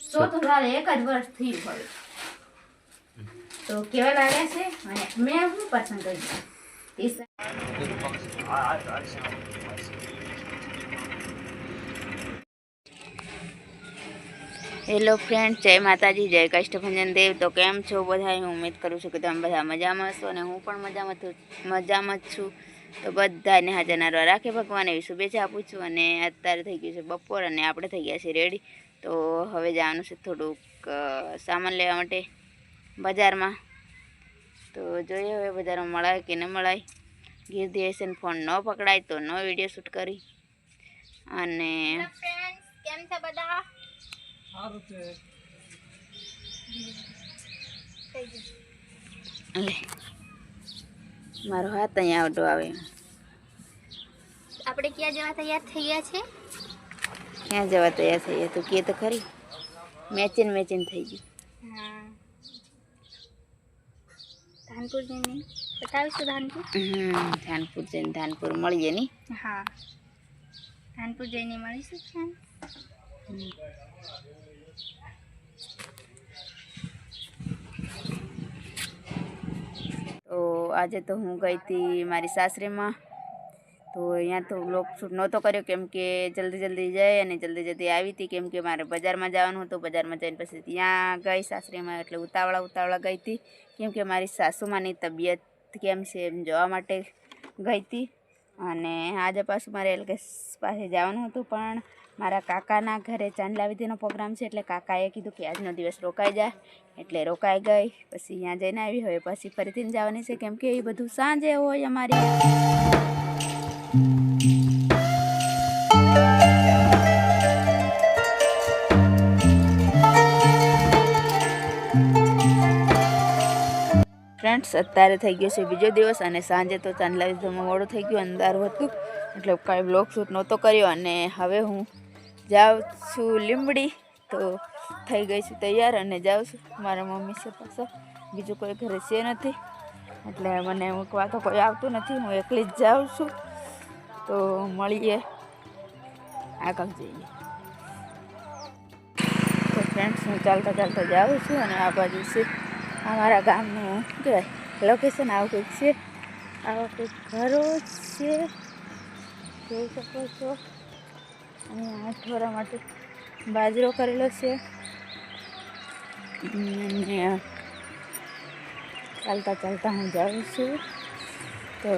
ચોથું તારે એક જ વર્ષ થયું હોય તો કેવા લાગે છે, અને મેં શું પસંદ કર્યું હેલો ફ્રેન્ડ જય માતાજી, જય કષ્ટભંજન દેવ. તો કેમ છો બધા હું ઉમેદ કરું છું કે તમે બધા મજામાં હશો અને હું પણ મજામાં છું મજામાં જ છું. તો બધાને હાજર રાખે ભગવાન એવી શુભેચ્છા આપું છું અને અત્યારે થઈ ગયું છે બપોર અને આપણે થઈ ગયા છીએ રેડી તો હવે જવાનું છે થોડુંક સામાન લેવા માટે બજારમાં. તો જોઈએ હવે બજારમાં મળાય કે ન મળાય. ગીરધી હશે ફોન ન પકડાય તો ન વીડિયો શૂટ કરી. અને કેમ છે બધા? મારો હાથ અહીંયા આવતો આવે. આપણે ક્યાં જવા તૈયાર થઈ ગયા છે? ક્યાં જવા તૈયાર થઈ તું કે તો ખરી. મેચિન મેચિન થઈ ગયું. હા. ધાનપુર જઈને બતાવીશું ધાનપુર? હમ ધાનપુર જઈને ધાનપુર મળીએ નહીં? હા. ધાનપુર જઈને મળીશું તો આજે તો હું ગઈ હતી મારી સાસરીમાં. તો અહીંયા તો બ્લોગ શૂટ નહોતો કર્યો, કેમ કે જલ્દી જલ્દી જઈ અને જલ્દી જલ્દી આવી હતી, કેમ કે મારે બજારમાં જવાનું હતું, બજારમાં જઈને પછી ત્યાં ગઈ સાસરીમાં, એટલે ઉતાવળા ઉતાવળા ગઈ હતી, કેમ કે મારી સાસુમાની તબિયત કેમ છે એમ જોવા માટે ગઈ હતી. અને આજે પાછું મારે એલકેસ પાસે જવાનું હતું, પણ મારા કાકાના ઘરે ચાંદલા વિધિનો પ્રોગ્રામ છે, એટલે કાકાએ કીધું કે આજનો દિવસ રોકાઈ જાય, એટલે રોકાઈ ગઈ, પછી અહીંયા જઈને આવી, હવે પછી ફરીથી જવાની છે, કેમ કે એ બધું સાંજે હોય અમારી. ફ્રેન્ડ્સ, અત્યારે થઈ ગયો છે બીજો દિવસ અને સાંજે તો ચાંદલા વિધમાં મોડું થઈ ગયું, અંધારું હતું, એટલે કાંઈ બ્લોગ શૂટ નહોતો કર્યો અને હવે હું જાઉં છું લીંબડી, તો થઈ ગઈ છું તૈયાર અને જાઉં છું. મારા મમ્મી છે પાસે બીજું કોઈ ઘરે છે નથી, એટલે મને મૂકવા તો કોઈ આવતું નથી, હું એકલી જ જાઉં છું. તો મળીએ, આગળ જઈએ. તો ફ્રેન્ડ્સ, હું ચાલતા ચાલતા જાઉં છું અને આ બાજુ છે અમારા ગામનું કહેવાય લોકેશન આવું કંઈક છે. આવા કંઈક ઘરો છે. જોઈ શકો છો. અહીંયા અઠવાડા માટે બાજરો કરેલો છે. અને ચાલતા ચાલતા હું જાઉં છું. તો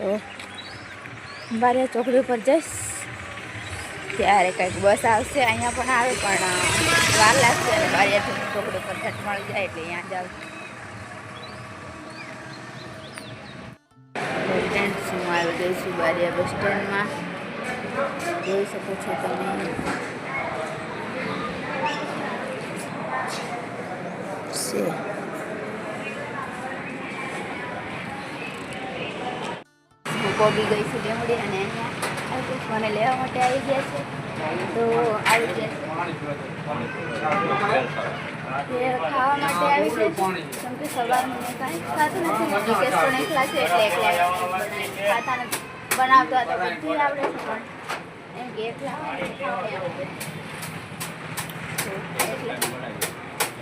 બારિયા ચોકડી ઉપર જઈશ. ત્યારે કંઈક બસ આવશે. અહીંયા પણ આવે પણ વાર લાગશે અને બારિયા ચોકડી ઉપર ઝટ મળી જાય એટલે અહીંયા જાઉં ફ્રેન્ડ્સ હું આવી ગઈ છું બારિયા બસ સ્ટેન્ડમાં? જોઈ શકો છો તમે. છે. હું પોગી ગઈ છું ડેમડી અને અહીંયા મને લેવા માટે આવી ગયા છે. તો આવી ગયા છે. એ ખાવા માટે આવી છે. કેમ કે સવારમાં કાંઈ ખાતું નથી. ને વિકેશ પણ એકલા છે એટલે એકલા ખાતા બનાવતા તો બધી આવડે છે પણ એમ કે એકલા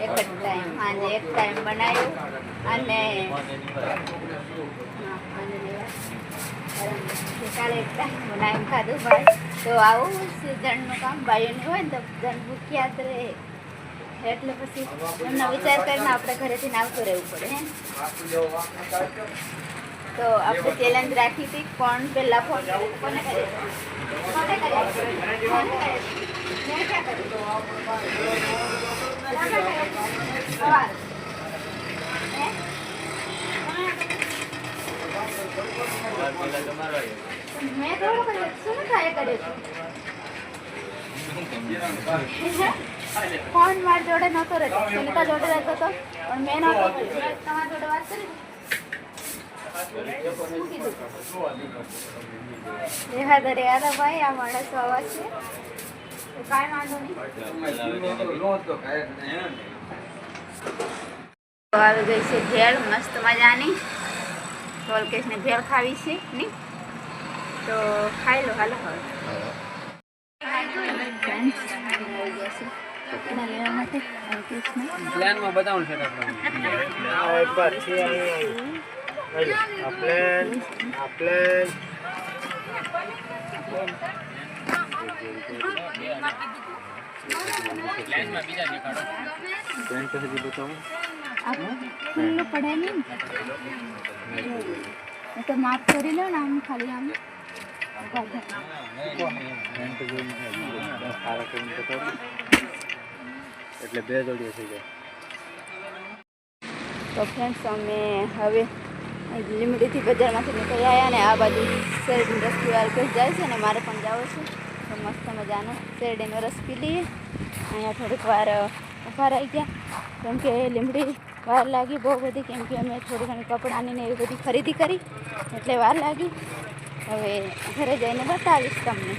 એક જ ટાઈમ સાંજે એક ટાઈમ બનાવ્યું. અને. કાલે એક ટાઈમ બનાવીને ખાધું ભાઈ તો આવું સિઝનનું કામ ભાઈઓને હોય ને તો ભૂખ્યા ભૂખ્યાત રહે. એટલે પછી એમનો વિચાર કરીને આપણે ઘરેથી આવતું રહેવું પડે હે તો આપણે ચેલેન્જ રાખી હતી કોણ પહેલા ફોન કરે કોને કરે કોને કરે કોને કરે મેં ક્યાં કર્યું કોને કર્યું? સવારે. હે? મેં થોડું કર્યું શું ટ્રાય કર્યું ફોન મારી જોડે નહોતો રહેતો સુનિતા જોડે રહેતો હતો પણ મેં નહોતો તમારી જોડે વાત કરી? ભાઈ, આ માણસ અવાજ છે. કાંઈ વાંધો નહીં. આવી ગઈ છે ભેળ મસ્ત મજાની. ટોલકેશને ભેળ ખાવી છે, નહીં? તો ખાઈ લો, હાલો હવે છે કપડાં લેવા માટે અલ્કેશના પ્લાનમાં બતાવવાનું છે આપણે પ્લાનમાં બીજા દેખાડો આપ ખુલ્લો પડે નહીં તો માપ કરી લો ને આમ ખાલી આમ એટલે બે જોડીઓ થઈ જાય. તો ફ્રેન્ડ્સ અમે હવે લીમડીથી બજારમાંથી નીકળી આવ્યા અને આ બાજુ શેરડીનો રસ પીવા અલ્કેશ જાય છે અને મારે પણ જવું છે. તો મસ્ત મજાનો શેરડીનો રસ પી લઈએ. અહીંયા થોડીક વાર ઊભા રહી ગયા. કેમ કે લીમડી વાર લાગી બહુ બધી, કેમ કે અમે થોડી ઘણી કપડાની ને એવી બધી ખરીદી કરી, એટલે વાર લાગી. હવે ઘરે જઈને બતાવીશ તમને.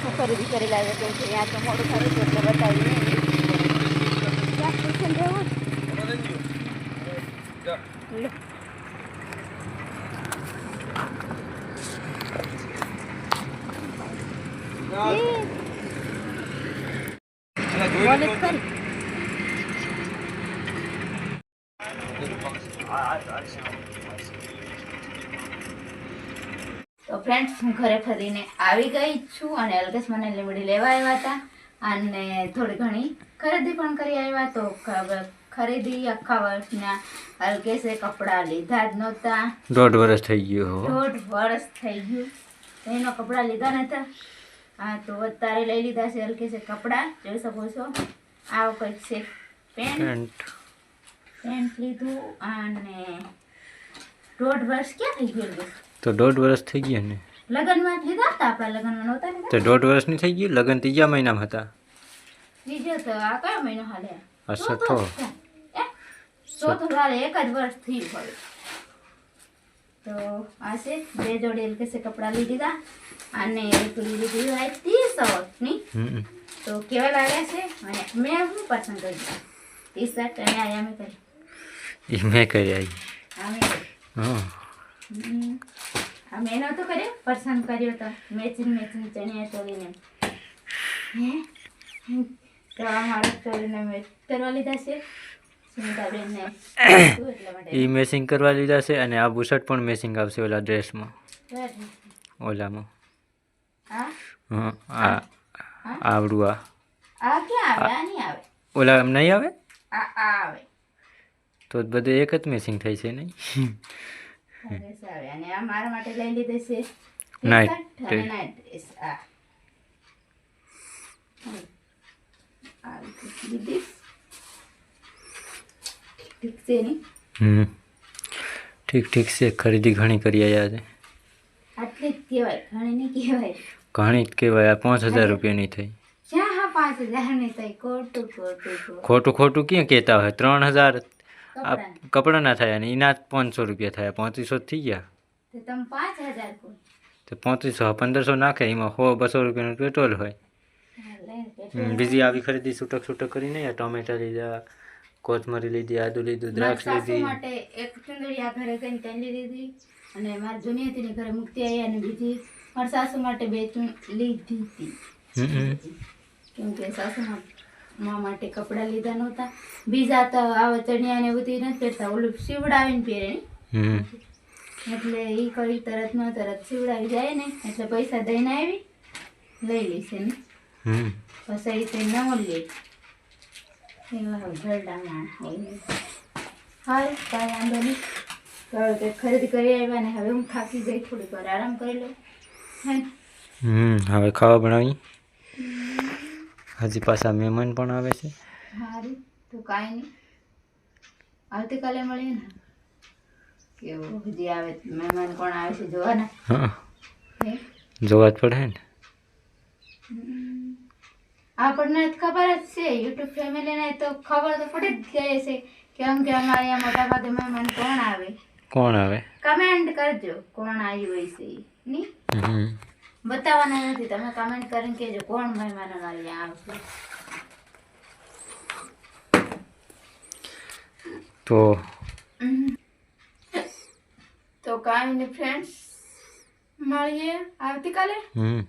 શું ખરીદી કરી લાવ્યો કેમ કે ત્યાં તો મોડું ખરીદ્યું એટલે બતાવી તો ફ્રેન્ડ્સ હું ઘરે ફરીને આવી ગઈ છું અને અલગસ મને લેવડી લેવા આવ્યા હતા અને થોડી ઘણી ખરીદી પણ કરી આવ્યા તો ખરીદી આખા વર્ષના અલ્કેશે કપડાં લીધા જ નહોતા. દોઢ વર્ષ થઈ ગયું દોઢ વર્ષ થઈ ગયું. એનો કપડાં લીધા નહોતા. હા તો અત્યારે લઈ લીધા છે અલ્કેશે કપડાં. જોઈ શકો છો. આવો કંઈક છે પેન્ટ. પેન્ટ. લીધું અને દોઢ વર્ષ ક્યાં થઈ ગયું તો દોઢ વર્ષ થઈ ગયા ને? લગ્નમાં લીધા હતા આપણા લગ્નમાં નહોતા તો દોઢ વર્ષની થઈ ગયું લગ્ન ત્રીજા મહિનામાં હતા. બીજો તો આ કયો મહિનો હાલે? આ છઠ્ઠો. ચોથો હાલે એક જ વર્ષ થયું હવે તો આ છે બે જોડી એલકેસે કપડા લીધી લીધા અને એક લીધી હોય ત્રીસની. તો કેવા લાગે છે? અને મેં હું પસંદ કર્યું ટી શર્ટ અને આ અમે કરી. મેં કરી આવી અમે હા. આ મેં નહોતો કર્યો? પસંદ કર્યો તો. મેચિંગ મેચિંગ ચણિયા ચોળીને. હે? હમ. તો આ મારા ચોળીને મેચ કરવા લીધા છે. સુનિતાબેનને. કીધું એટલા માટે એ મેસિંગ કરવા લીધા છે અને આ બુશર્ટ પણ મેસિંગ આવશે ઓલા ડ્રેસમાં. ઓલામાં. હા? આવડું આ. ઓલા નહીં આવે? તો બધે એક જ મેસિંગ થાય છે નહીં? dress. નાઇટ ડ્રેસ આ હમ. આ રીતે લીધી ઠીક છે હમ ઠીક ઠીક છે. ખરીદી ઘણી કરી આવ્યા છે. આટલી જ કહેવાય ઘણી નહીં કહેવાય. ઘણી જ કહેવાય. આ પાંચ હજાર રૂપિયાની થઈ. ખોટું ખોટું ક્યાં કહેતા હોય? ત્રણ હજાર આ કપડાં. કપડાના થયા ને એના પાંચસો રૂપિયા થયા. પાંત્રીસો થઈ ગયા. તો પાંત્રીસો પંદરસો નાખે. એમાં સો બસો રૂપિયાનું પેટ્રોલ હોય હા, લઈને પેટ્રોલ હમ, બીજી આવી ખરીદી છૂટક છૂટક કરીને ટોમેટા લીધા કોથમરી લીધી આદુ લીધું દ્રાક્ષ લીધી. માટે એક ચુંદડી આ ઘરે ગઈ તેની લીધી અને મારી જૂની હતી ને ઘરે મુક્તિ આવી અને બીજી મારા સાસુ માટે બે લીધી. હતી. કેમ કે સાસુ મા માટે કપડાં લીધા નહોતા. બીજા તો આવા ચણિયા ને બધી નથી પહેરતા ઓલું સીવડાવીને પહેરે એટલે એ કઈ તરત ન તરત સીવડાવી જાય ને એટલે પૈસા દઈને આવી લઈ લેશે ને હમ. તે ઘરડા માણસ હોય ને. હાલ કાંઈ વાંધો નહીં તો હવે કંઈક ખરીદી કરી આવ્યા ને હવે હું થાકી ગઈ થોડીક વાર આરામ કરી લઉં? હમ હવે ખાવા બનાવી હજી પાછા મહેમાન પણ આવે છે સારું તો કાંઈ નહીં આવતીકાલે મળીએ ને કેવું હજી આવે મહેમાન પણ આવે છે જોવાના જોવા જ પડે ને આપણને ખબર જ છે યુટ્યુબ ફેમિલીને તો ખબર તો પડી જ ગઈ છે કેમ કે અમારે અહીંયા મોટા ભાગે મહેમાન કોણ આવે? કોણ આવે? કમેન્ટ કરજો કોણ આવ્યું હોય છે ની? બતાવવાના નથી તમે કમેન્ટ કરીને કહેજો કોણ મહેમાન અમારે અહીંયા આવશે. તો તો કાંઈ નહીં ફ્રેન્ડ્સ મળીએ આવતીકાલે? હમ.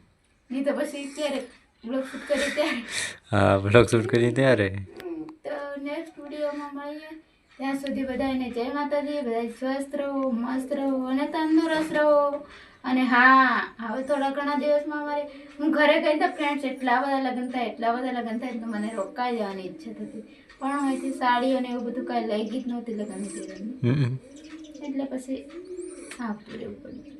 નહીં તો પછી ક્યારે બ્લોગ શૂટ કરી ત્યારે. હા બ્લોગ શૂટ કરી ત્યારે? તો નેક્સ્ટ વિડીયોમાં મળીએ. ત્યાં સુધી બધાને જય માતાજી બધા સ્વસ્થ રહો મસ્ત રહો અને તંદુરસ્ત રહો. અને હા હવે થોડા ઘણા દિવસમાં મારે હું ઘરે ગઈ તો ફ્રેન્ડ્સ એટલા બધા લગ્ન થાય એટલા બધા લગ્ન થાય તો મને રોકાઈ જવાની ઈચ્છા થતી. પણ અહીંથી સાડી અને એવું બધું કાંઈ લઈ ગઈ જ નહોતી લગ્ન એટલે પછી હા રહેવું પડ્યું